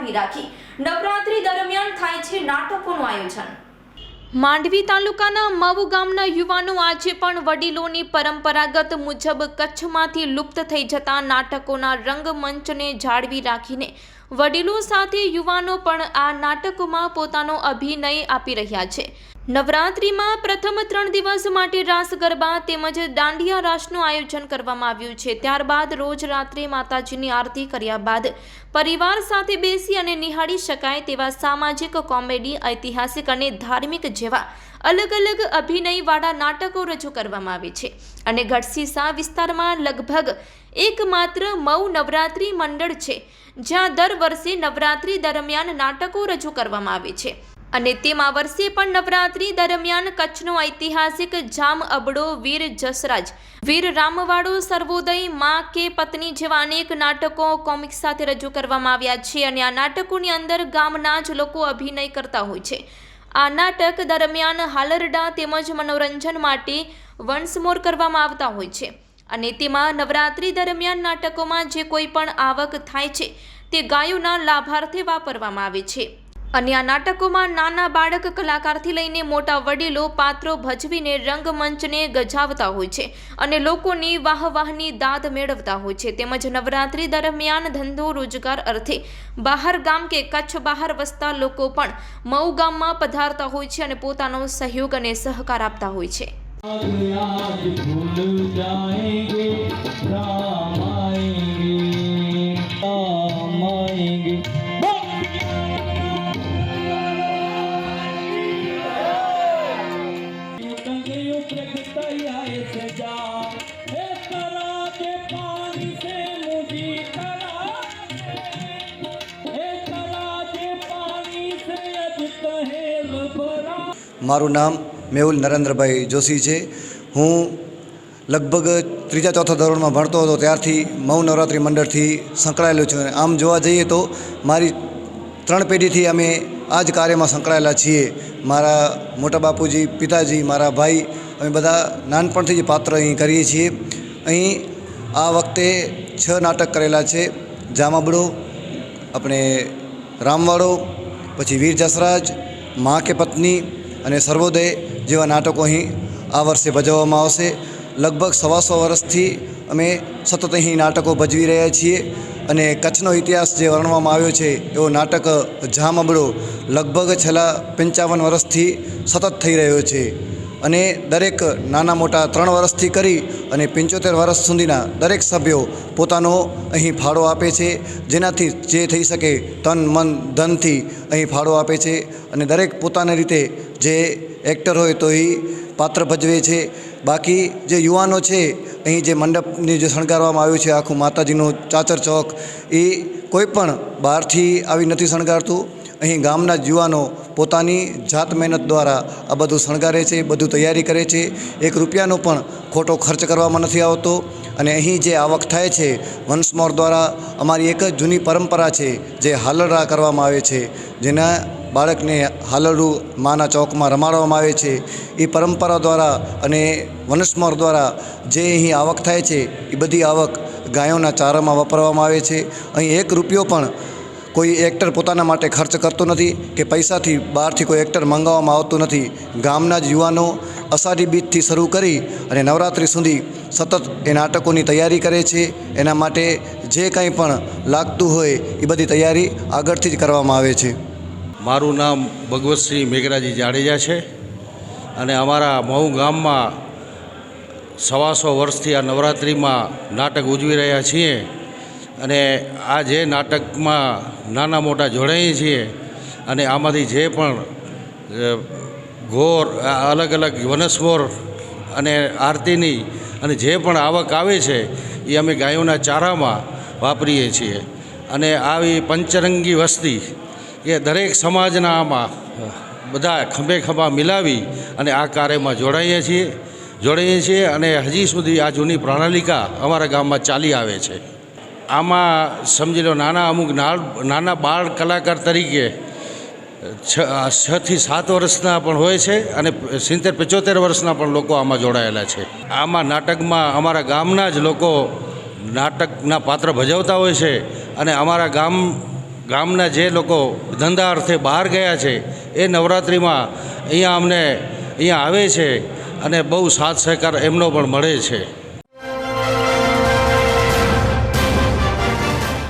જાળવી રાખી નવરાત્રી દરમિયાન થાય છે નાટકોનું આયોજન. માંડવી તાલુકાના મવ ગામના યુવાનો આજે પણ વડીલોની પરંપરાગત મુજબ કચ્છમાંથી લુપ્ત થઈ જતા નાટકોના રંગમંચને જાળવી રાખીને વડીલો સાથે યુવાનો પણ આ નાટકોમાં પોતાનો અભિનય આપી રહ્યા છે. નવરાત્રિમાં પ્રથમ ત્રણ દિવસ માટે રાસ ગરબા તેમજ દાંડિયા રાસનું આયોજન કરવામાં આવ્યું છે. ત્યારબાદ રોજ રાત્રે માતાજીની આરતી કર્યા બાદ પરિવાર સાથે બેસી અને નિહાળી શકાય તેવા સામાજિક કોમેડી, ઐતિહાસિક અને ધાર્મિક જેવા અલગ અલગ અભિનયવાળા નાટકો રજૂ કરવામાં આવે છે. અને ગઢસીસા વિસ્તારમાં લગભગ એકમાત્ર મઉ નવરાત્રિ મંડળ છે, જ્યાં દર વર્ષે નવરાત્રિ દરમિયાન નાટકો રજૂ કરવામાં આવે છે. અને તેમાં વર્ષે પણ નવરાત્રી દરમિયાન કચ્છનો ઐતિહાસિક જામ અબડો વીર જસરાજ. વીર રામવાડો સર્વોદયમાં કે પત્ની જેવા અનેક નાટકો કોમિક્સ સાથે રજૂ કરવામાં આવ્યા છે અને આ નાટકોની અંદર ગામના જ લોકો અભિનય કરતા હોય છે. આ નાટક દરમિયાન હાલરડા તેમજ મનોરંજન માટે વંશમોર કરવામાં આવતા હોય છે. અને તેમાં નવરાત્રી દરમિયાન નાટકોમાં જે કોઈ પણ આવક થાય છે, તે ગાયોના લાભાર્થે વાપરવામાં આવે છે. અને આ નાટકોમાં નાના બાળક કલાકારથી લઈને મોટા વડીલો પાત્રો ભજવીને રંગમંચને ગજાવતા હોય છે અને લોકોની વાહવાહની દાદ મેળવતા હોય છે. તેમજ નવરાત્રી દરમિયાન ધંધો રોજગાર અર્થે બહાર ગામ કે કચ્છ બહાર વસતા લોકો પણ મઉ ગામમાં પધારતા હોય છે અને પોતાનો સહયોગ અને સહકાર આપતા હોય છે. आज મારું નામ મેહુલ નરેન્દ્રભાઈ જોશી છે. હું લગભગ ત્રીજા ચોથા ધોરણમાં ભણતો હતો. ત્યારથી મૌ નવરાત્રિ મંડળથી સંકળાયેલો છું અને આમ જોવા જઈએ તો મારી ત્રણ પેઢીથી અમે આ જ કાર્યમાં સંકળાયેલા છીએ. મારા મોટા બાપુજી, પિતાજી, મારા ભાઈ, અમે બધા નાનપણથી જ પાત્ર અહીં કરીએ છીએ. અહીં આ વખતે છ નાટક કરેલા છે. જામાબડો, આપણે રામવાડો પછી વીર જસરાજ, મા કે પત્ની અને સર્વોદય જેવા નાટકો અહીં આ વર્ષે ભજવવામાં આવશે. લગભગ સવાસો વર્ષથી અમે સતત અહીં નાટકો ભજવી રહ્યા છીએ અને કચ્છનો ઇતિહાસ જે વર્ણવામાં આવ્યો છે, એવો નાટક જામ અબડો લગભગ છેલ્લા પંચાવન વર્ષથી સતત થઈ રહ્યો છે. અને દરેક નાના મોટા ત્રણ વર્ષથી કરી અને પંચોતેર વર્ષ સુધીના દરેક સભ્યો પોતાનો અહીં ફાળો આપે છે, જેનાથી જે થઈ શકે તન, મન, ધનથી અહીં ફાળો આપે છે અને દરેક પોતાની રીતે જે એક્ટર હોય તો એ પાત્ર ભજવે છે. બાકી જે યુવાનો છે, અહીં જે મંડપની જે શણગારવામાં આવ્યું છે, આખું માતાજીનું ચાચર ચોક, એ કોઈ પણ બહારથી આવી નથી શણગારતું. અહીં ગામના યુવાનો પોતાની જાત મહેનત દ્વારા આ બધું શણગારે છે, બધું તૈયારી કરે છે. એક રૂપિયાનો પણ ખોટો ખર્ચ કરવામાં નથી આવતો. અને અહીં જે આવક થાય છે, વંશમોર દ્વારા અમારી એક જ જૂની પરંપરા છે, જે હાલરડા કરવામાં આવે છે. જેના બાળકને હાલરડું માના ચોકમાં રમાડવામાં આવે છે. એ પરંપરા દ્વારા અને વનસ્મોર દ્વારા જે અહીં આવક થાય છે એ બધી આવક ગાયોના ચારામાં વાપરવામાં આવે છે. અહીં એક રૂપિયો પણ કોઈ એક્ટર પોતાના માટે ખર્ચ કરતો નથી કે પૈસાથી બહારથી કોઈ એક્ટર મંગાવવામાં આવતું નથી. ગામના જ યુવાનો અષાઢી બીજથી શરૂ કરી અને નવરાત્રિ સુધી સતત એ નાટકોની તૈયારી કરે છે. એના માટે જે કંઈ પણ લાગતું હોય એ બધી તૈયારી આગળથી જ કરવામાં આવે છે. મારું નામ ભગવતસિંહ મેઘરાજી જાડેજા છે અને અમારા મહુ ગામમાં સવાસો વર્ષથી આ નવરાત્રિમાં નાટક ઉજવી રહ્યા છીએ. અને આ જે નાટકમાં નાના મોટા જોડાઈએ છીએ અને આમાંથી જે પણ ઘોર અલગ અલગ વનસ્મોર અને આરતીની અને જે પણ આવક આવે છે, એ અમે ગાયોના ચારામાં વાપરીએ છીએ. અને આવી પંચરંગી વસ્તી એ દરેક સમાજના આમાં બધા ખંભે ખભા મિલાવી અને આ કાર્યમાં જોડાઈએ છીએ જોડાઈએ છીએ અને હજી સુધી આ જૂની પ્રણાલિકા અમારા ગામમાં ચાલી આવે છે. આમાં સમજી લો, નાના અમુક નાના બાળ કલાકાર તરીકે છ છથી સાત વર્ષના પણ હોય છે અને સિત્તેર, પંચોતેર વર્ષના પણ લોકો આમાં જોડાયેલા છે. આમાં નાટકમાં અમારા ગામના જ લોકો નાટકના પાત્ર ભજવતા હોય છે અને અમારા ગામ, ગામના જે લોકો ધંધા અર્થે બહાર ગયા છે, એ નવરાત્રિમાં અહીંયા અમને, અહીંયા આવે છે અને બહુ સાથ સહકાર એમનો પણ મળે છે.